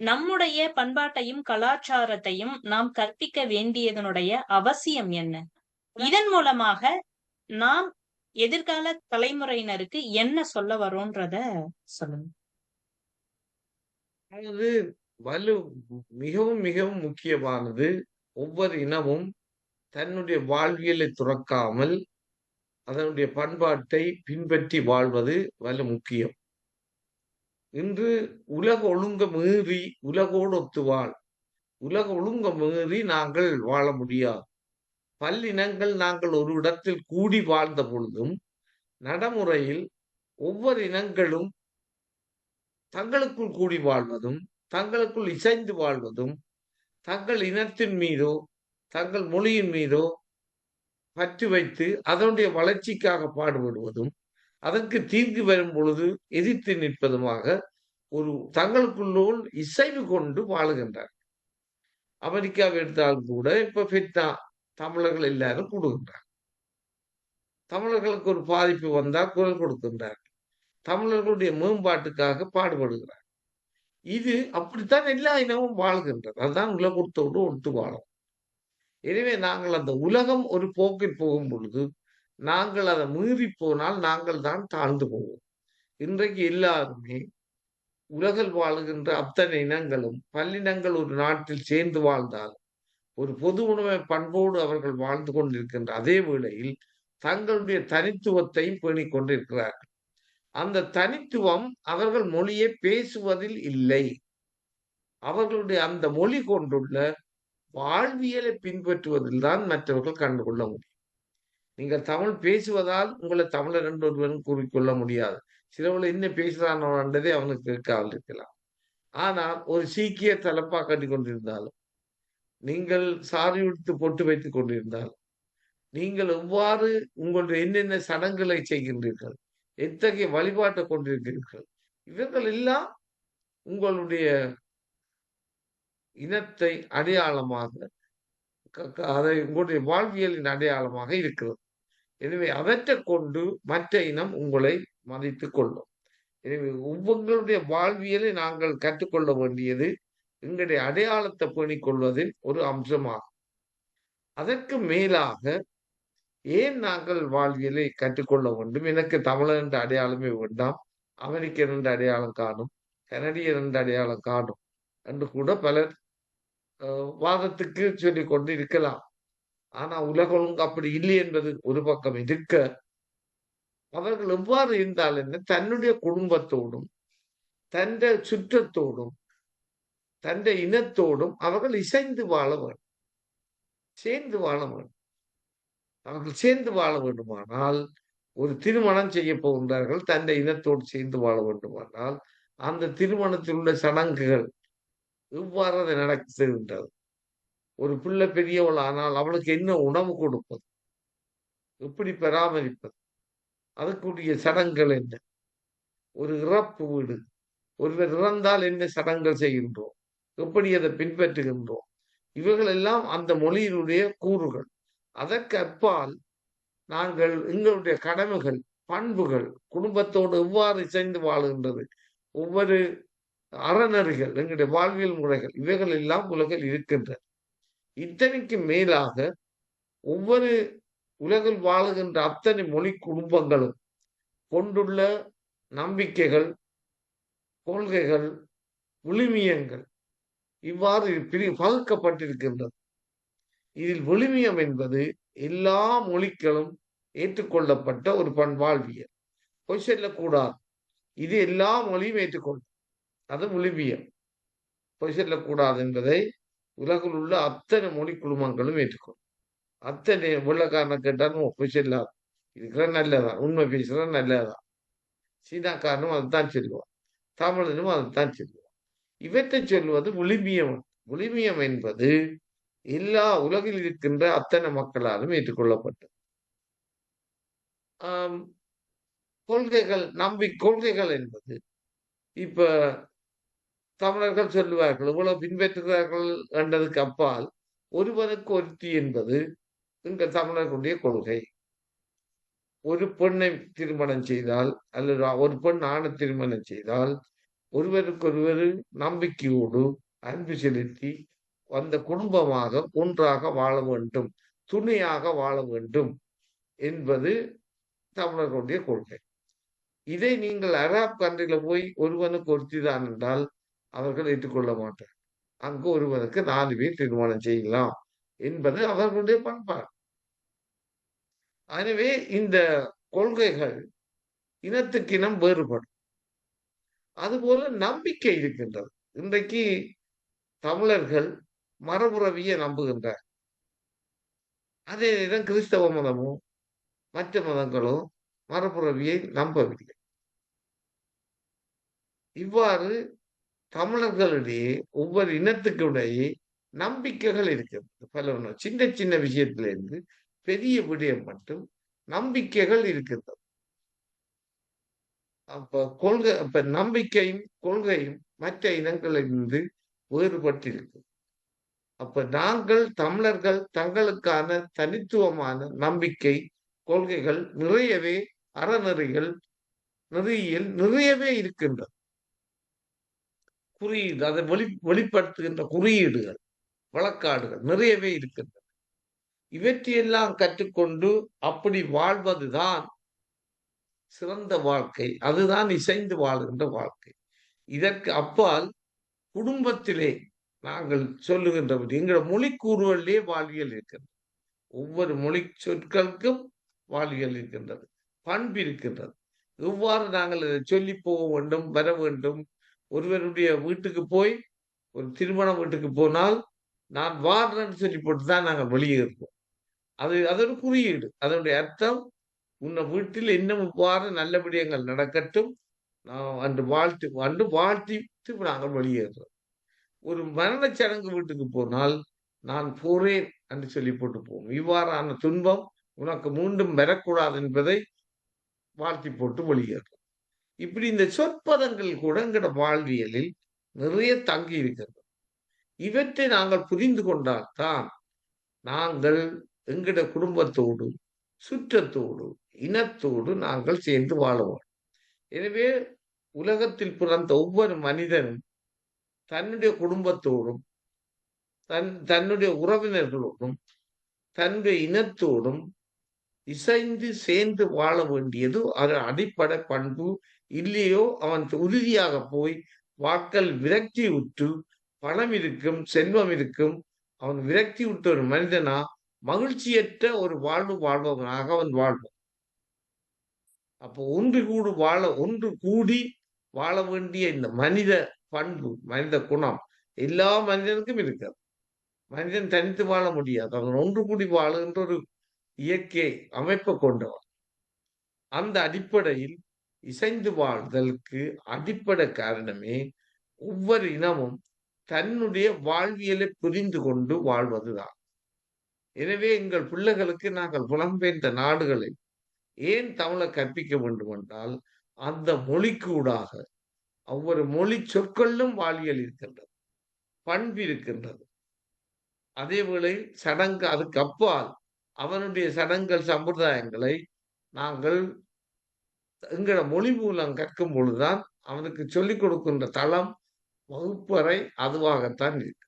நம்முடைய பண்பாட்டையும் கலாச்சாரத்தையும் நாம் கற்பிக்க வேண்டியதனுடைய அவசியம் என்ன? இதன் மூலமாக நாம் எதிர்கால தலைமுறையினருக்கு என்ன சொல்ல வரோன்றத சொல்லுங்க. அதாவது வலு மிகவும் மிகவும் முக்கியமானது. ஒவ்வொரு இனமும் தன்னுடைய வாழ்வியலை துறக்காமல் அதனுடைய பண்பாட்டை பின்பற்றி வாழ்வது வலு முக்கியம். இன்று உலக ஒழுங்க மீறி உலகோடு ஒத்துவாள். உலக ஒழுங்க மீறி நாங்கள் வாழ முடியாது. பல்லினங்கள் நாங்கள் ஒரு இடத்தில் கூடி வாழ்ந்த பொழுதும் நடைமுறையில் ஒவ்வொரு இனங்களும் தங்களுக்குள் கூடி வாழ்வதும் தங்களுக்குள் இசைந்து வாழ்வதும் தங்கள் இனத்தின் மீதோ தங்கள் மொழியின் மீதோ பற்று வைத்து அதனுடைய வளர்ச்சிக்காக பாடுபடுவதும் அதற்கு தீர்வு வரும் பொழுது எதிர்த்து நிற்பதுமாக ஒரு தங்களுக்குள்ளோல் இசைவு கொண்டு வாழுகின்றார். அமெரிக்காவை எடுத்தாலும் கூட இப்ப பெட்னா தமிழர்கள் எல்லாரும் கூடுகின்றார். தமிழர்களுக்கு ஒரு பாதிப்பு வந்தால் குரல் கொடுக்கின்றார். தமிழர்களுடைய மேம்பாட்டுக்காக பாடுபடுகிறார். இது அப்படித்தான் எல்லா இனமும் வாழ்கின்றது. அதுதான் உலகத்தோடு ஒட்டு வாழும். எனவே நாங்கள் அந்த உலகம் ஒரு போக்கில் போகும் பொழுது நாங்கள் அதை மீறி போனால் நாங்கள் தான் தாழ்ந்து போவோம். இன்றைக்கு எல்லாருமே உலகில் வாழுகின்ற அத்தனை இனங்களும் பல்லினங்கள் ஒரு நாட்டில் சேர்ந்து வாழ்ந்தால் ஒரு பொது உணவை பண்போடு அவர்கள் வாழ்ந்து கொண்டிருக்கின்ற அதே வேளையில் தங்களுடைய தனித்துவத்தையும் பேணிக் கொண்டிருக்கிறார்கள். அந்த தனித்துவம் அவர்கள் மொழியை பேசுவதில் இல்லை. அவர்களுடைய அந்த மொழி கொண்டுள்ள வாழ்வியலை பின்பற்றுவதில் தான் மற்றவர்கள் கண்டுகொள்ள முடியும். நீங்கள் தமிழ் பேசுவதால் உங்களை தமிழர் என்று ஒருவரும் கூறிக்கொள்ள முடியாது. சிலவர்கள் என்ன பேசுறான்றதே அவனுக்கு கேட்காமல் இருக்கலாம். ஆனால் ஒரு சீக்கிய தலப்பா கட்டி கொண்டிருந்தாலும் நீங்கள் சாரி உடுத்து பொட்டு வைத்துக் கொண்டிருந்தாலும் நீங்கள் எவ்வாறு உங்களுடைய என்னென்ன சடங்குகளை செய்கின்றீர்கள் எத்தகைய வழிபாட்டை கொண்டிருக்கிறீர்கள் இவர்கள் எல்லாம் உங்களுடைய இனத்தை அடையாளமாக அதை உங்களுடைய வாழ்வியலின் அடையாளமாக இருக்கிறது. எனவே அவற்றை கொண்டு மற்ற இனம் உங்களை மதித்து கொள்ளும் எனவே உங்களுடைய வாழ்வியலை நாங்கள் கற்றுக்கொள்ள வேண்டியது எங்களுடைய அடையாளத்தை பேணிக் கொள்வதில் ஒரு அம்சமாகும். அதற்கு மேலாக ஏன் நாங்கள் வாழ்வியலை கற்றுக்கொள்ள வேண்டும்? எனக்கு தமிழன் என்ற அடையாளமே வேண்டாம் அமெரிக்கன் என்ற அடையாளம் காணும் கனடியன் என்ற அடையாளம் காணும் என்று கூட பலர் வாதத்துக்கு சொல்லிக் கொண்டு இருக்கலாம். ஆனா உலக ஒழுங்கு அப்படி இல்லை என்பது ஒரு பக்கம் இருக்க அவர்கள் எவ்வாறு இருந்தால் என்ன? தன்னுடைய குடும்பத்தோடும் தந்த சுற்றத்தோடும் தந்த இனத்தோடும் அவர்கள் இசைந்து வாழ வேண்டும். சேர்ந்து வாழ வேண்டும். அவர்கள் சேர்ந்து வாழ வேண்டுமானால் ஒரு திருமணம் செய்ய போகின்றார்கள் தன்னை இனத்தோடு சேர்ந்து வாழ வேண்டுமானால் அந்த திருமணத்தில் உள்ள சடங்குகள் எவ்வாறு அதை நடக்குகின்றது ஒரு பிள்ளை பெரியவள் ஆனால் அவளுக்கு என்ன உணவு கொடுப்பது? எப்படி பராமரிப்பது? அதுக்குரிய சடங்குகள் என்ன? ஒரு இறப்பு வீடு. ஒருவர் இறந்தால் என்ன சடங்குகள் செய்கின்றோம்? எப்படி அதை பின்பற்றுகின்றோம்? இவைகள் எல்லாம் அந்த மொழியினுடைய கூறுகள். அதற்கு அப்பால் நாங்கள் எங்களுடைய கடமைகள் பண்புகள் குடும்பத்தோடு எவ்வாறு இசைந்து வாழுகின்றது? ஒவ்வொரு அறநெறிகள் எங்களுடைய வாழ்வியல் முறைகள் இவைகள் எல்லாம் உலகில் இருக்கின்றன. இத்தனைக்கு மேலாக ஒவ்வொரு உலகில் வாழுகின்ற அத்தனை மொழி குடும்பங்களும் கொண்டுள்ள நம்பிக்கைகள் கொள்கைகள் விழுமியங்கள் இவ்வாறு பிரி பகுக்கப்பட்டிருக்கின்றது. இதில் விழுமியம் என்பது எல்லா மொழிகளும் ஏற்றுக்கொள்ளப்பட்ட ஒரு பண்பாழ்வியல். பொய் செல்லக்கூடாது. இது எல்லா மொழியும் ஏற்றுக்கொள்ளும் அது விழுமியம். பொய் செல்லக்கூடாது என்பதை உலகில் உள்ள அத்தனை மொழி குழுமங்களும் ஏற்றுக்கொள்ளும் அத்தனை வெள்ளக்காரனை கேட்டாலும் பொய் இருக்கிற நல்லதான் உண்மை பேசுற நல்லதான் சீனாக்காரனும் அதைத்தான் சொல்லுவான். தமிழனும் அதைத்தான் சொல்லுவான். இவற்றை சொல்லுவது விழுமியம் விழுமியம் என்பது எல்லா உலகில் இருக்கின்ற அத்தனை மக்களாலும் ஏற்றுக்கொள்ளப்பட்டது. கொள்கைகள் நம்பி கொள்கைகள் என்பது இப்ப தமிழர்கள் சொல்லுவார்கள் இவ்வளவு பின்பற்றுகிறார்கள் என்றதுக்கு அப்பால் ஒருவனுக்கு ஒருத்தி என்பது எங்கள் தமிழர்களுடைய கொள்கை. ஒரு பெண்ணை திருமணம் செய்தால் அல்லது ஒரு பெண் ஆணை திருமணம் செய்தால் ஒருவருக்கொருவர் நம்பிக்கையோடு அன்பு செலுத்தி அந்த குடும்பமாக ஒன்றாக வாழ வேண்டும் துணையாக வாழ வேண்டும் என்பது தமிழர்களுடைய கொள்கை. இதை நீங்கள் அராப் கண்ட்ரில போய் ஒருவனுக்கு ஒருத்திதான் என்றால் அவர்கள் ஏற்றுக்கொள்ள மாட்டார். அங்கு ஒருவனுக்கு நாலு பேர் திருமணம் செய்யலாம் என்பது அவர்களுடைய பண்பாடு. எனவே இந்த கொள்கைகள் இனத்துக்கு இனம் வேறுபடும். அதுபோல நம்பிக்கை இருக்கின்றது. இன்றைக்கு தமிழர்கள் மரபுறவியை நம்புகின்றார் அதே நேரம் கிறிஸ்தவ மதமும் மற்ற மதங்களும் மரபுறவியை நம்பவில்லை. இவ்வாறு தமிழர்களிடையே ஒவ்வொரு இனத்துக்குடையே நம்பிக்கைகள் இருக்கிறது பல சின்ன சின்ன விஷயத்திலிருந்து பெரிய விடயம் மட்டும் நம்பிக்கைகள் இருக்கிறது அப்ப கொள்கை அப்ப நம்பிக்கையும் கொள்கையும் மற்ற இனங்களிலிருந்து வேறுபட்டிருக்கு. அப்ப நாங்கள் தமிழர்கள் தங்களுக்கான தனித்துவமான நம்பிக்கை கொள்கைகள் நிறையவே அறநெறிகள் நெறியில் நிறையவே இருக்கின்றது குறியீடு அதை வெளி வெளிப்படுத்துகின்ற குறியீடுகள் வழக்காடுகள் நிறையவே இருக்கின்றன. இவற்றையெல்லாம் கற்றுக்கொண்டு அப்படி வாழ்வதுதான் சிறந்த வாழ்க்கை. அதுதான் இசைந்து வாழ்கின்ற வாழ்க்கை. இதற்கு அப்பால் குடும்பத்திலே நாங்கள் சொல்லுகின்றபடி எங்களோட மொழிக்கூறுகளிலே வாழ்வியல் இருக்கின்றது. ஒவ்வொரு மொழி சொற்களுக்கும் வாழ்வியல் இருக்கின்றது பண்பு இருக்கின்றது. எவ்வாறு நாங்கள் இதை சொல்லி போக வேண்டும் வர வேண்டும் ஒருவருடைய வீட்டுக்கு போய் ஒரு திருமண வீட்டுக்கு போனால் நான் வாடுறேன்னு சொல்லி போட்டு தான் நாங்கள் வெளியே இருப்போம். அது அது ஒரு குறியீடு. அதனுடைய அர்த்தம் உன்னை வீட்டில் இன்னும் இவ்வாறு நல்ல விடயங்கள் நடக்கட்டும். நான் அன்று வாழ்த்து அன்று வாழ்த்திட்டு நாங்கள் வெளியேறோம் ஒரு மரணச் சடங்கு வீட்டுக்கு போனால் நான் போறேன் என்று சொல்லி போட்டு போவோம் இவ்வாறான துன்பம் உனக்கு மீண்டும் வரக்கூடாது என்பதை வாழ்த்தி போட்டு வெளியேறும் இப்படி இந்த சொற்பதங்கள் கூட எங்கட வாழ்வியலில் நிறைய தங்கி இருக்கிறது. இவற்றை நாங்கள் புரிந்து கொண்டால்தான் நாங்கள் எங்கட குடும்பத்தோடு சுற்றத்தோடு இனத்தோடு நாங்கள் சேர்ந்து வாழுவோம். எனவே உலகத்தில் பிறந்த ஒவ்வொரு மனிதனும் தன்னுடைய குடும்பத்தோடும் தன் தன்னுடைய உறவினர்களோடும் தன்னுடைய இனத்தோடும் இசைந்து சேர்ந்து வாழ வேண்டியது அது அடிப்படை பண்பு இல்லையோ அவன் உறுதியாக போய் வாக்கள் விரக்தி உற்று பணம் இருக்கும் செல்வம் இருக்கும். அவன் விரக்தி விட்ட ஒரு மனிதனா மகிழ்ச்சியற்ற ஒரு வாழ்வு வாழ்பவனாக அவன் வாழ்வான். அப்போ ஒன்று கூடு வாழ ஒன்று கூடி வாழ வேண்டிய இந்த மனித பண்பு மனித குணம் எல்லா மனிதனுக்கும் இருக்காது மனிதன் தனித்து வாழ முடியாது. அவன் ஒன்று கூடி வாழுகின்ற ஒரு இயற்கை அமைப்பை கொண்டவன். அந்த அடிப்படையில் இசைந்து வாழ்தலுக்கு அடிப்படை காரணமே ஒவ்வொரு இனமும் தன்னுடைய வாழ்வியலை புரிந்து கொண்டு வாழ்வதுதான். எனவே எங்கள் பிள்ளைகளுக்கு நாங்கள் புலம்பெயர்ந்த நாடுகளில் ஏன் தமிழை கற்பிக்க வேண்டும் என்றால் அந்த மொழிக்கூடாக ஒவ்வொரு மொழி சொற்களிலும் வாழ்வியல் இருக்கின்றது பண்பு இருக்கின்றது. அதே வேளையில் சடங்கு அதுக்கு அப்பால் அவனுடைய சடங்குகள் சம்பிரதாயங்களை நாங்கள் எங்களோட மொழி மூலம் கற்கும் பொழுதுதான் அவனுக்கு சொல்லிக் கொடுக்கின்ற தளம் வகுப்பறை அதுவாகத்தான் இருக்கு.